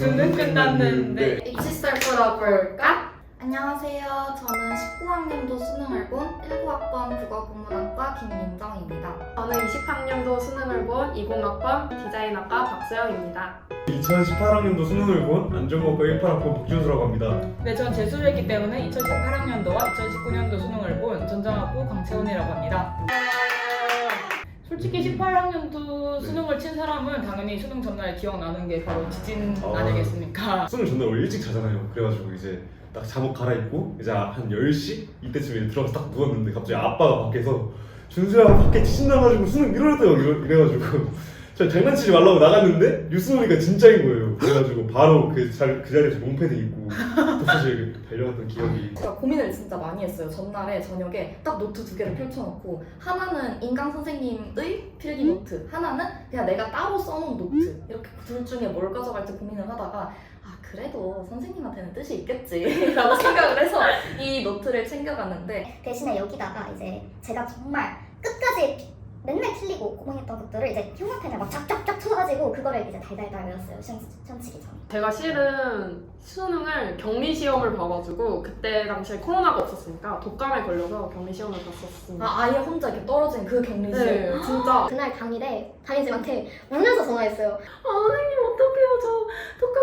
수능 끝났는데 입시썰 풀어볼까? 안녕하세요. 저는 19학년도 수능을 본 19학번 국어국문학과 김민정입니다. 저는 20학년도 수능을 본 20학번 디자인학과 박수영입니다. 2018학년도 수능을 본 안전고과 18학번 박준수라고 합니다. 네, 전 재수를 했기 때문에 2018학년도와 2019년도 수능을 본 전장학부 강채원이라고 합니다. 솔직히 18학년도 수능을 친 사람은 당연히 수능 전날 기억나는 게 바로 지진 어. 아니겠습니까? 수능 전날 원래 일찍 자잖아요. 그래가지고 이제 딱 잠옷 갈아입고 이제 한 10시 이때쯤에 들어가서 딱 누웠는데 갑자기 아빠가 밖에서 준수야 밖에 지진 나가지고 수능 미뤄졌다 이래, 이래가지고 저 장난치지 말라고 나갔는데 뉴스 보니까 진짜인 거예요. 그래가지고 바로 그, 자, 그 자리에서 롱패드 입고 독서실 달려갔던 기억이 제가 고민을 진짜 많이 했어요. 전날에 저녁에 딱 노트 두 개를 펼쳐놓고 하나는 인강 선생님의 필기 노트, 하나는 그냥 내가 따로 써놓은 노트 이렇게 둘 중에 뭘 가져갈지 고민을 하다가 아 그래도 선생님한테는 뜻이 있겠지라고 생각을 해서 이 노트를 챙겨갔는데 대신에 여기다가 이제 제가 정말 끝까지 맨날 틀리고 고민했던 것들을 이제 흉악하게 막 쫙쫙쫙 쳐가지고 그거를 이제 달달달 외웠어요 시험, 시험 치기 전에. 제가 실은 수능을 격리 시험을 봐가지고 그때 당시에 코로나가 없었으니까 독감에 걸려서 격리 시험을 봤었습니다. 아 아예 혼자 이렇게 떨어진 그 격리 시험. 네, 진짜. 그날 당일에 담임쌤한테 울면서 전화했어요 아, 선생님 어떡해요 저 독감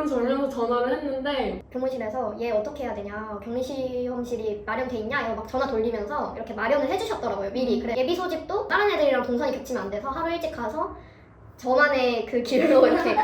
이러면서 울면서 전화를 했는데 교무실에서 얘 어떻게 해야 되냐 격리 시험실이 마련돼 있냐 이거 막 전화 돌리면서 이렇게 마련을 해주셨더라고요 미리 그래 예비 소집도 다른 애들이랑 동선이 겹치면 안 돼서 하루 일찍 가서 저만의 그 길로 이렇게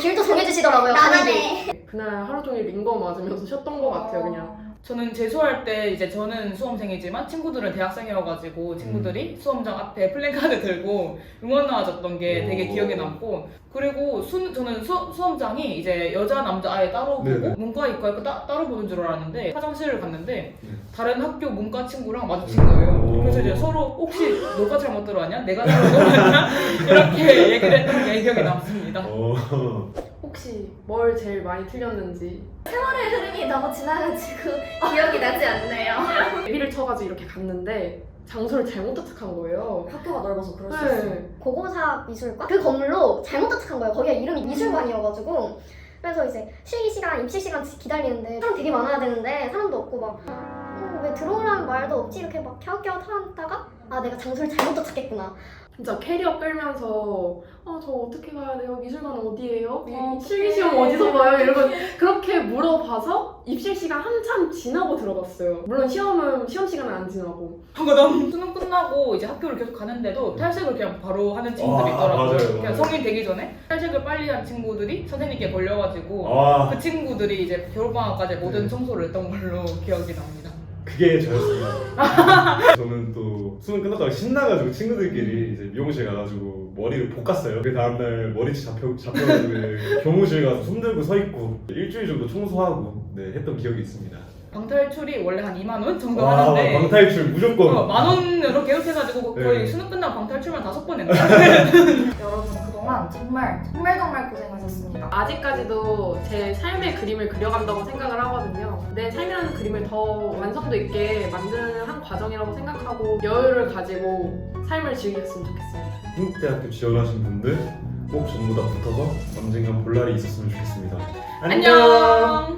길도 정해주시더라고요 담임이. 그날 하루 종일 링거 맞으면서 쉬었던 것 같아요 그냥. 저는 재수할 때 이제 저는 수험생이지만 친구들은 대학생이어가지고 친구들이 수험장 앞에 플랜카드 들고 응원 나와줬던 게 되게 오. 기억에 남고 그리고 수, 저는 수, 수험장이 이제 여자 남자 아예 따로 보고 네네. 문과 이과 이거 따, 따로 보는 줄 알았는데 화장실을 갔는데 네. 다른 학교 문과 친구랑 마주친 거예요. 오. 그래서 이제 서로 혹시 너가 잘못 들어왔냐? 내가 잘못 들어왔냐? 이렇게 얘기를 했던 게 기억에 남습니다. 어... 혹시 뭘 제일 많이 틀렸는지 세월의 흐름이 너무 지나가지고 기억이 나지 않네요 예비를 쳐가지고 이렇게 갔는데 장소를 잘못 도착한 거예요. 학교가 넓어서 그럴 수 있어요. 네. 고고사 미술과 그 건물로 잘못 도착한 거예요. 거기가 이름이 미술관이어가지고 그래서 이제 실기 시간, 입시 시간 기다리는데 사람 되게 많아야 되는데 사람도 없고 막 어, 왜 들어오라는 말도 없지 이렇게 막 갸웃갸웃 하다가 아 내가 장소를 잘못 도착했구나. 진짜 캐리어 끌면서 아 저 어떻게 가야 돼요? 미술관 어디예요? 이- 어, 실기 시험 어디서 봐요? 이러고 그렇게 물어봐서 입실 시간 한참 지나고 들어갔어요. 물론 시험은 시험 시간은 안 지나고. 그다음 수능 끝나고 이제 학교를 계속 가는데도 탈색을 그냥 바로 하는 친구들이 아, 있더라고요. 맞아요, 그냥 맞아요. 성인 되기 전에 탈색을 빨리 한 친구들이 선생님께 걸려가지고 아 그 친구들이 이제 겨울방학까지 모든 네. 청소를 했던 걸로 기억이 납니다. 그게 저였습니다. 저는 또 수능 끝났다가 신나가지고 친구들끼리 이제 미용실 가가지고 머리를 볶았어요. 그 다음날 머리채 잡혀 잡혀가지고 교무실 가서 손들고 서 있고 일주일 정도 청소하고 네 했던 기억이 있습니다. 방탈출이 원래 한 2만 원 정도 와 하는데 방탈출 무조건. 어, 만 원으로 계획해가지고 거의 네. 수능 끝나고 방탈출만 다섯 번 했나? 그동안 정말 정말 정말 고생하셨습니다. 아직까지도 제 삶의 그림을 그려간다고 생각을 하거든요. 내 삶이라는 그림을 더 완성도 있게 만드는 한 과정이라고 생각하고 여유를 가지고 삶을 즐겼으면 좋겠습니다. 한국대학교 지원하신 분들 꼭 전부 다 붙어서 언젠간 볼 날이 있었으면 좋겠습니다. 안녕.